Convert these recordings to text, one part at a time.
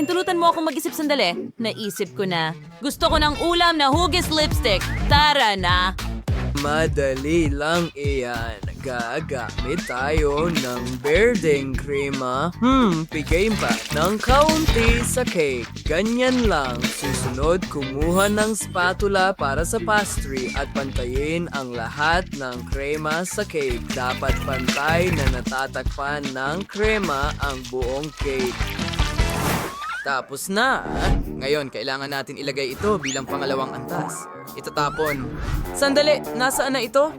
Pahintulutan mo akong mag-isip sandali. Naisip ko na. Gusto ko ng ulam na hugis lipstick. Tara na! Madali lang iyan. Gagamit tayo ng berdeng krema. Hmm, bigay pa ng kaunti sa cake. Ganyan lang. Susunod, kumuha ng spatula para sa pastry at pantayin ang lahat ng krema sa cake. Dapat pantay na natatakpan ng krema ang buong cake. Tapos na. Ngayon, kailangan natin ilagay ito bilang pangalawang antas. Itatapon. Sandali, nasaan na ito?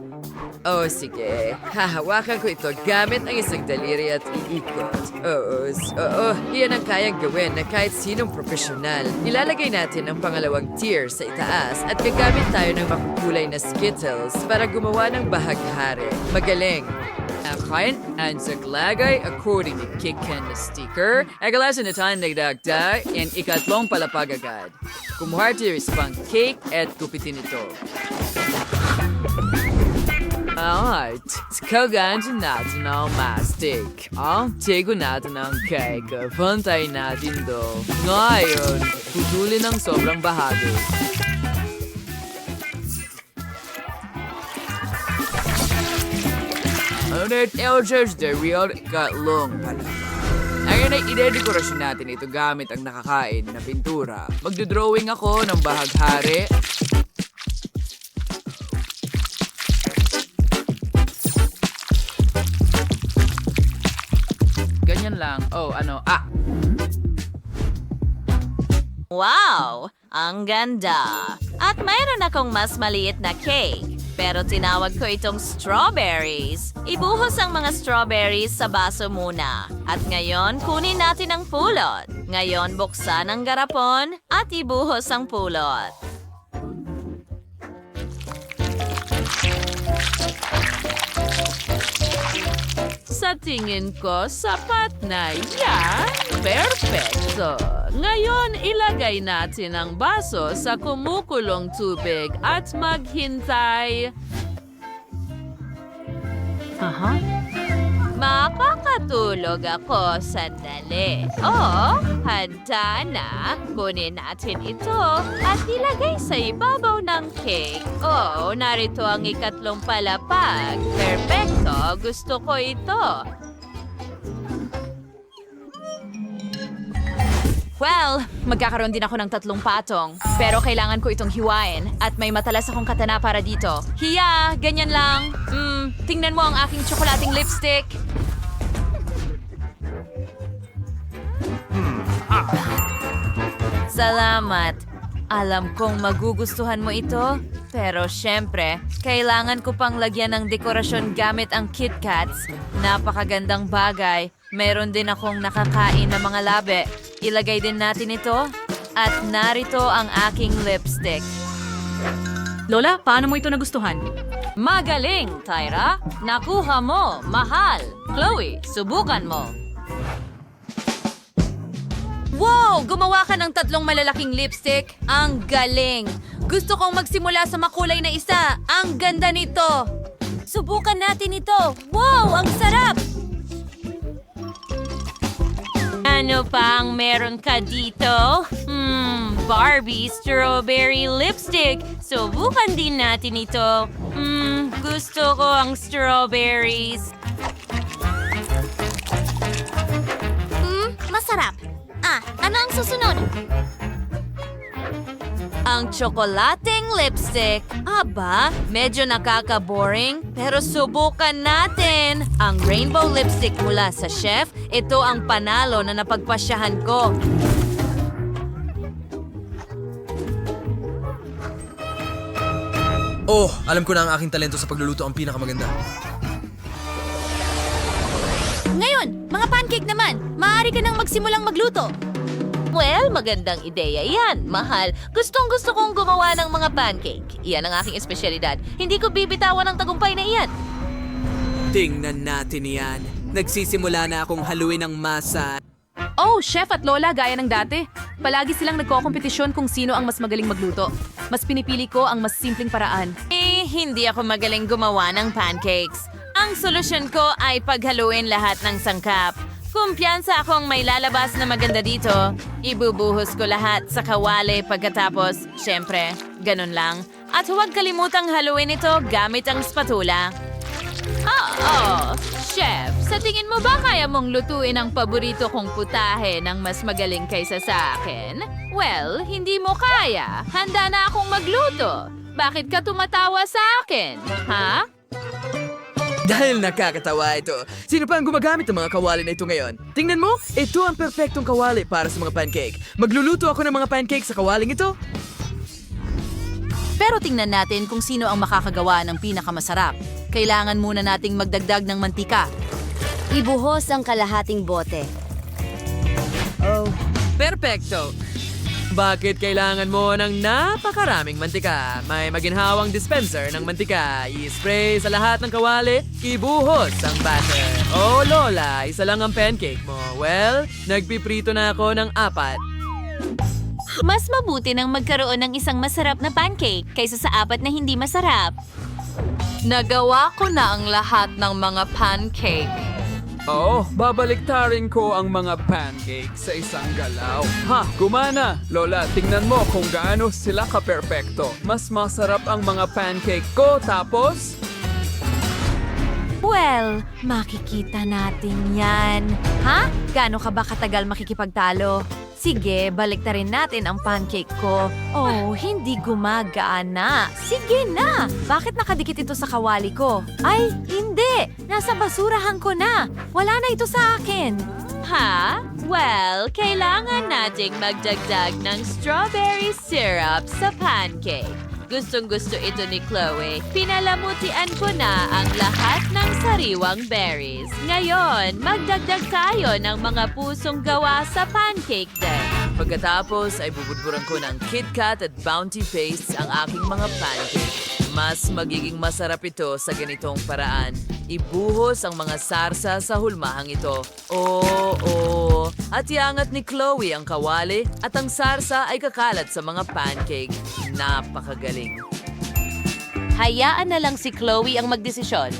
Oh, sige. Hahawakan ko ito gamit ang isang daliri at iikot. Oo, oo, iyan ang kayang gawin na kahit sinong profesional. Ilalagay natin ang pangalawang tier sa itaas at gagamit tayo ng makukulay na Skittles para gumawa ng bahaghari. Magaling. Akin ang saglagay according to Kikan na sticker. Agalasan na tayo nagdagdag and ikatlong palapag agad. Kumuha tayo sa pang cake at kupitin ito. Alright, kaganda natin ang mastic. Ang tigo natin ang cake. Pantay natin do. Ngayon, putulin ang sobrang bahagi. Ngunit Elders the real katlong pala. Ngayon ay idedekorasyon natin ito gamit ang nakakain na pintura. Magdodrawing ako ng bahaghari Ganyan lang. Oh, ano, ah, Wow! Ang ganda! At mayroon akong mas maliit na cake. Pero tinawag ko itong strawberries. Ibuhos ang mga strawberries sa baso muna. At ngayon, kunin natin ang pulot. Ngayon, buksan ang garapon at ibuhos ang pulot. Sa tingin ko, sapat na yan. Perfecto. Ngayon, ilagay natin ang baso sa kumukulong tubig at maghintay. Aha. Makakatulog ako sandali. Oo, handa na. Kunin natin ito at ilagay sa ibabaw ng cake. Oo, narito ang ikatlong palapag. Perfecto, gusto ko ito. Well, magkakaroon din ako ng tatlong patong. Pero kailangan ko itong hiwain at may matalas akong katana para dito. Hiya, ganyan lang. Hmm, tingnan mo ang aking tsokolating lipstick. Salamat. Alam kong magugustuhan mo ito, pero syempre, kailangan ko pang lagyan ng dekorasyon gamit ang KitKats. Napakagandang bagay. Meron din akong nakakain na mga labi. Ilagay din natin ito. At narito ang aking lipstick. Lola, paano mo ito nagustuhan? Magaling, Tyra! Nakuha mo, mahal! Chloe, subukan mo! Wow! Gumawa ka ng tatlong malalaking lipstick? Ang galing! Gusto kong magsimula sa makulay na isa. Ang ganda nito! Subukan natin ito! Wow! Ang sarap! Ano pa ang meron ka dito? Hmm, Barbie strawberry lipstick. Subukan din natin ito. Hmm, gusto ko ang strawberries. Hmm, masarap. Ano ang susunod? Ang tsokolating lipstick. Aba, medyo nakaka-boring. Pero subukan natin. Ang rainbow lipstick mula sa chef, ito ang panalo na napagpasyahan ko. Oh, alam ko na ang aking talento sa pagluluto ang pinakamaganda. Ngayon, mga pancake naman. Maaari ka nang magsimulang magluto. Well, magandang ideya yan. Mahal, gustong gusto kong gumawa ng mga pancake. Iyan ang aking espesyalidad. Hindi ko bibitawan ang tagumpay na iyan. Tingnan natin yan. Nagsisimula na akong haluin ng masa. Oh, chef at lola gaya ng dati. Palagi silang nagkokompetisyon kung sino ang mas magaling magluto. Mas pinipili ko ang mas simpleng paraan. Eh, hindi ako magaling gumawa ng pancakes. Ang solusyon ko ay paghaluin lahat ng sangkap. Kumpiyansa akong may lalabas na maganda dito. Ibubuhos ko lahat sa kawali pagkatapos, syempre, ganun lang. At huwag kalimutang haluin ito gamit ang spatula. Oo, chef, sa tingin mo ba kaya mong lutuin ang paborito kong putahe ng mas magaling kaysa sa akin? Well, hindi mo kaya. Handa na akong magluto. Bakit ka tumatawa sa akin? Ha? Dahil nakakatawa ito, sino pa ang gumagamit ng mga kawali na ito ngayon? Tingnan mo, ito ang perfectong kawali para sa mga pancake. Magluluto ako ng mga pancake sa kawaling ito. Pero tingnan natin kung sino ang makakagawa ng pinakamasarap. Kailangan muna nating magdagdag ng mantika. Ibuhos ang kalahating bote. Perfecto! Bakit kailangan mo ng napakaraming mantika? May maginhawang dispenser ng mantika. I-spray sa lahat ng kawali, ibuhos ang batter. Oh, Lola, isa lang ang pancake mo. Well, nagpiprito na ako ng apat. Mas mabuti nang magkaroon ng isang masarap na pancake kaysa sa apat na hindi masarap. Nagawa ko na ang lahat ng mga pancake. Oo, babaliktarin ko ang mga pancake sa isang galaw. Ha, gumana! Lola, tingnan mo kung gaano sila ka-perpekto. Mas masarap ang mga pancake ko, tapos... Well, makikita natin yan. Ha? Gaano ka ba katagal makikipagtalo? Sige, balik rin natin ang pancake ko. Oh, hindi gumagana. Sige na! Bakit nakadikit ito sa kawali ko? Ay, hindi! Nasa basurahan ko na. Wala na ito sa akin. Ha? Well, kailangan nating magdagdag ng strawberry syrup sa pancake. Gustong gusto ito ni Chloe. Pinalamutian ko na ang lahat ng sariwang berries. Ngayon, magdagdag tayo ng mga pusong gawa sa pancake din. Pagkatapos ay bubudburan ko ng KitKat at Bounty Paste ang aking mga pancake. Mas magiging masarap ito sa ganitong paraan. Ibuhos ang mga sarsa sa hulmahang ito. Oo, oo. At iangat ni Chloe ang kawali at ang sarsa ay kakalat sa mga pancake. Napakagaling. Hayaan na lang si Chloe ang magdesisyon.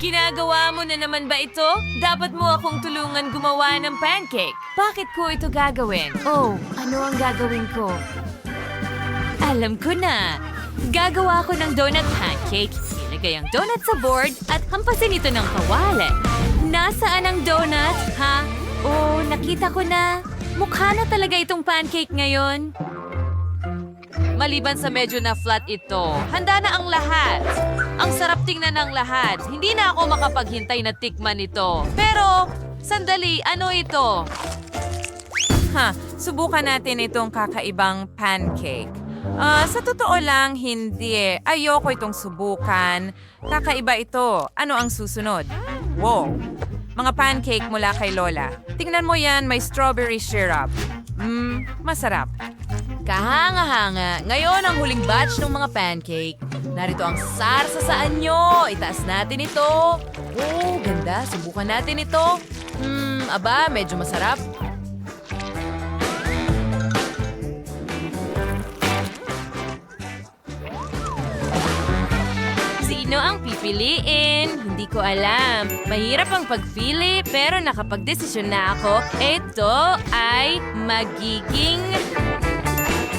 Ginagawa mo na naman ba ito? Dapat mo akong tulungan gumawa ng pancake. Bakit ko ito gagawin? Oh, ano ang gagawin ko? Alam ko na. Gagawa ko ng donut pancake. Ilagay ang donut sa board at hampasin ito ng kawali. Nasaan ang donut? Ha? Oh, nakita ko na. Mukha na talaga itong pancake ngayon. Maliban sa medyo na flat ito, handa na ang lahat. Ang sarap tingnan ng lahat. Hindi na ako makapaghintay na tikman ito. Pero, sandali, ano ito? Ha, subukan natin itong kakaibang pancake. Ah, sa totoo lang, hindi eh. Ayoko itong subukan. Kakaiba ito. Ano ang susunod? Wow. Mga pancake mula kay Lola. Tingnan mo yan, may strawberry syrup. Mmm, masarap. Kahanga-hanga, ngayon ang huling batch ng mga pancake. Narito ang sarsa sa anyo. Itaas natin ito. Oh, ganda. Subukan natin ito. Hmm, aba, medyo masarap. Sino ang pipiliin? Hindi ko alam. Mahirap ang pagpili pero nakapagdesisyon na ako. Ito ay magiging...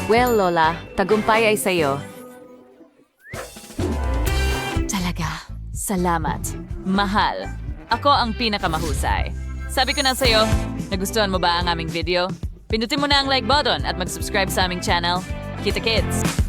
Well, Lola, tagumpay ay sa'yo. Talaga, salamat. Mahal. Ako ang pinakamahusay. Sabi ko na sa'yo, nagustuhan mo ba ang aming video? Pindutin mo na ang like button at mag-subscribe sa aming channel. Kita Kids!